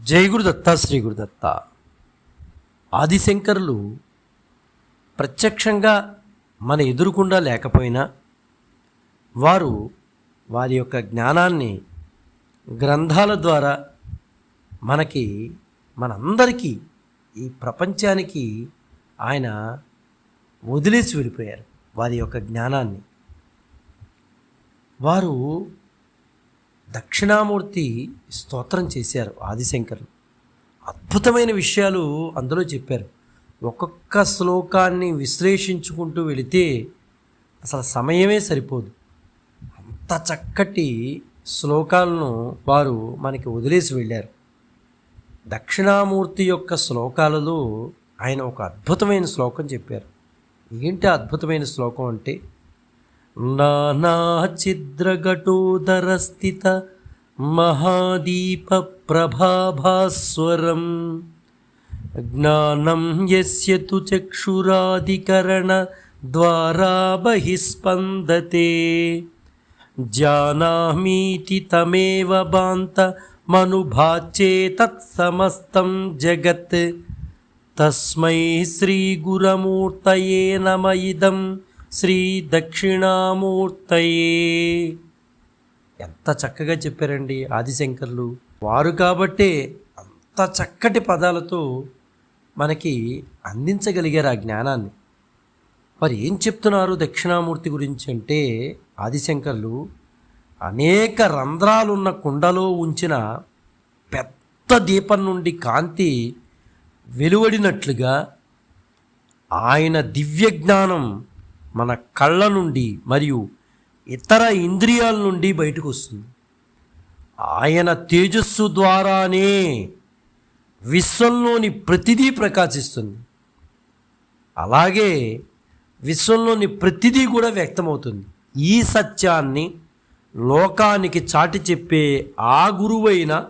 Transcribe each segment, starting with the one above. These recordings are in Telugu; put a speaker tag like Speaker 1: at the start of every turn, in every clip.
Speaker 1: జై గురుదత్త శ్రీ గురుదత్త. ఆదిశంకరులు ప్రత్యక్షంగా మన ఎదురుకుండా లేకపోయినా వారు వారి యొక్క జ్ఞానాన్ని గ్రంథాల ద్వారా మనకి మనందరికీ ఈ ప్రపంచానికి ఆయన వదిలేసి వెళ్ళిపోయారు వారి యొక్క జ్ఞానాన్ని. వారు దక్షిణామూర్తి స్తోత్రం చేశారు ఆదిశంకరులు. అద్భుతమైన విషయాలు అందులో చెప్పారు. ఒక్కొక్క శ్లోకాన్ని విశ్లేషించుకుంటూ వెళితే అసలు సమయమే సరిపోదు. అంత చక్కటి శ్లోకాలను వారు మనకి వదిలేసి వెళ్ళారు. దక్షిణామూర్తి యొక్క శ్లోకాలలో ఆయన ఒక అద్భుతమైన శ్లోకం చెప్పారు. ఏంటి అద్భుతమైన శ్లోకం అంటే నానాఛిద్రఘటోదరస్థిత మహాదీప ప్రభాభాస్వరం జ్ఞానం యస్య తు చక్షురాదికరణ ద్వారా బహిస్పందతే. జానామీతి తమేవ బాంత మనుభాచ్యే తత్సమస్తం జగత్. తస్మై శ్రీ దక్షిణామూర్తయే. ఎంత చక్కగా చెప్పారండి ఆదిశంకర్లు. వారు కాబట్టే అంత చక్కటి పదాలతో మనకి అందించగలిగారు ఆ జ్ఞానాన్ని. మరి ఏం చెప్తున్నారు దక్షిణామూర్తి గురించి అంటే ఆదిశంకర్లు అనేక రంధ్రాలున్న కుండలో ఉంచిన పెద్ద దీపం నుండి కాంతి వెలువడినట్లుగా ఆయన దివ్య జ్ఞానం మన కళ్ళ నుండి మరియు ఇతర ఇంద్రియాల నుండి బయటకు వస్తుంది. ఆయన తేజస్సు ద్వారానే విశ్వంలోని ప్రతిదీ ప్రకాశిస్తుంది. అలాగే విశ్వంలోని ప్రతిదీ కూడా వ్యక్తమవుతుంది. ఈ సత్యాన్ని లోకానికి చాటి చెప్పే ఆ గురువైన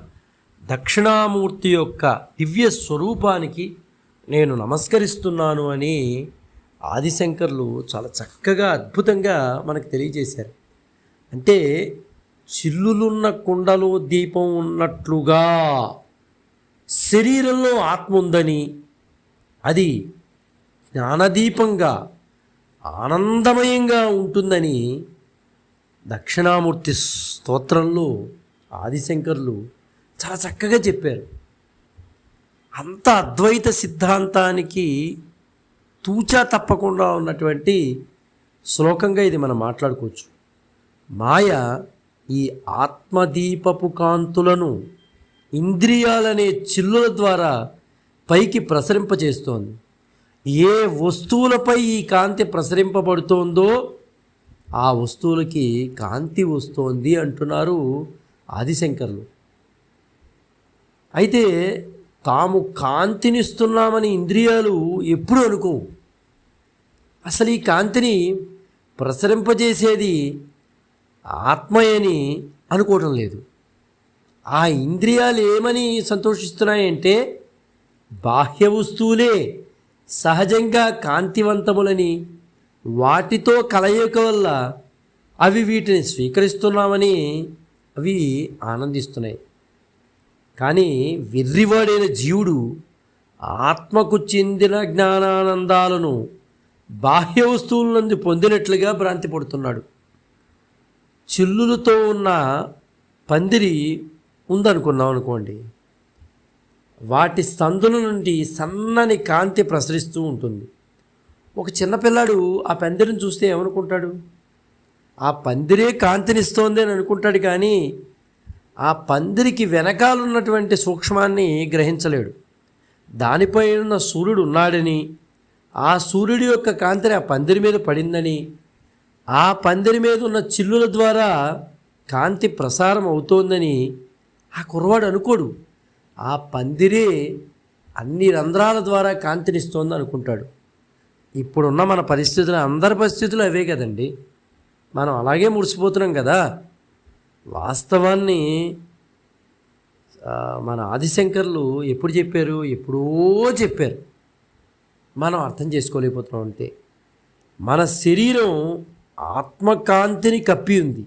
Speaker 1: దక్షిణామూర్తి యొక్క దివ్య స్వరూపానికి నేను నమస్కరిస్తున్నాను అని ఆదిశంకర్లు చాలా చక్కగా అద్భుతంగా మనకు తెలియజేశారు. అంటే చిల్లులున్న కుండలో దీపం ఉన్నట్లుగా శరీరంలో ఆత్మ ఉందని అది జ్ఞానదీపంగా ఆనందమయంగా ఉంటుందని దక్షిణామూర్తి స్తోత్రంలో ఆదిశంకర్లు చాలా చక్కగా చెప్పారు. అంత అద్వైత సిద్ధాంతానికి తూచా తప్పకుండా ఉన్నటువంటి శ్లోకంగా ఇది మనం మాట్లాడుకోవచ్చు. మాయ ఈ ఆత్మదీపపు కాంతులను ఇంద్రియాలనే చిల్లుల ద్వారా పైకి ప్రసరింపచేస్తోంది. ఏ వస్తువులపై ఈ కాంతి ప్రసరింపబడుతోందో ఆ వస్తువులకి కాంతి వస్తోంది అంటున్నారు ఆదిశంకర్లు. అయితే తాము కాంతినిస్తున్నామని ఇంద్రియాలు ఎప్పుడు అనుకోవు. అసలు ఈ కాంతిని ప్రసరింపజేసేది ఆత్మయని అనుకోవటం లేదు. ఆ ఇంద్రియాలు ఏమని సంతోషిస్తున్నాయంటే బాహ్య వస్తువులే సహజంగా కాంతివంతములని వాటితో కలయిక వల్ల అవి వీటిని స్వీకరిస్తున్నామని అవి ఆనందిస్తున్నాయి. కానీ వెర్రివాడైన జీవుడు ఆత్మకు చెందిన జ్ఞానానందాలను బాహ్య వస్తువుల నుండి పొందినట్లుగా భ్రాంతి పడుతున్నాడు చిల్లులతో ఉన్న పందిరి ఉందనుకున్నాం అనుకోండి. వాటి సందుల నుండి సన్నని కాంతి ప్రసరిస్తూ ఉంటుంది. ఒక చిన్నపిల్లాడు ఆ పందిరిని చూస్తే ఏమనుకుంటాడు? ఆ పందిరే కాంతినిస్తోంది అని అనుకుంటాడు కానీ ఆ పందిరికి వెనకాలన్నటువంటి సూక్ష్మాన్ని గ్రహించలేడు. దానిపై ఉన్న సూర్యుడు ఉన్నాడని ఆ సూర్యుడి యొక్క కాంతిని ఆ పందిరి మీద పడిందని ఆ పందిరి మీద ఉన్న చిల్లుల ద్వారా కాంతి ప్రసారం అవుతోందని ఆ కుర్రవాడు అనుకోడు. ఆ పందిరే అన్ని రంధ్రాల ద్వారా కాంతినిస్తోంది అనుకుంటాడు. ఇప్పుడున్న మన పరిస్థితులు అందరి పరిస్థితులు అవే కదండి. మనం అలాగే మురిసిపోతున్నాం కదా. వాస్తవాన్ని మన ఆదిశంకర్లు ఎప్పుడు చెప్పారు? ఎప్పుడో చెప్పారు. మనం అర్థం చేసుకోలేకపోతున్నాం అంతే. మన శరీరం ఆత్మకాంతిని కప్పి ఉంది.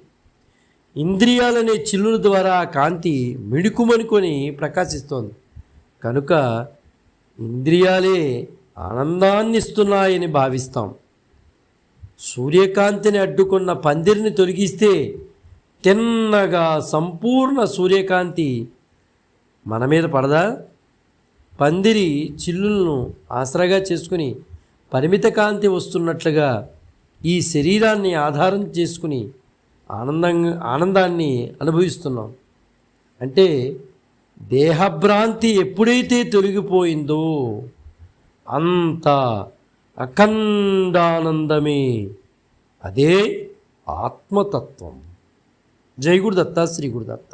Speaker 1: ఇంద్రియాలనే చిల్లుల ద్వారా కాంతి మిడుకుమనుకొని ప్రకాశిస్తోంది. కనుక ఇంద్రియాలే ఆనందాన్ని ఇస్తున్నాయని భావిస్తాం. సూర్యకాంతిని అడ్డుకున్న పందిరిని తొలగిస్తే తిన్నగా సంపూర్ణ సూర్యకాంతి మన మీద పడదా? పందిరి చిల్లులను ఆసరాగా చేసుకుని పరిమిత కాంతి వస్తున్నట్లుగా ఈ శరీరాన్ని ఆధారం చేసుకుని ఆనందంగా ఆనందాన్ని అనుభవిస్తున్నాం. అంటే దేహభ్రాంతి ఎప్పుడైతే తొలగిపోయిందో అంత అఖండానందమే. అదే ఆత్మతత్వం. జై గురుదత్త శ్రీ గురుదత్త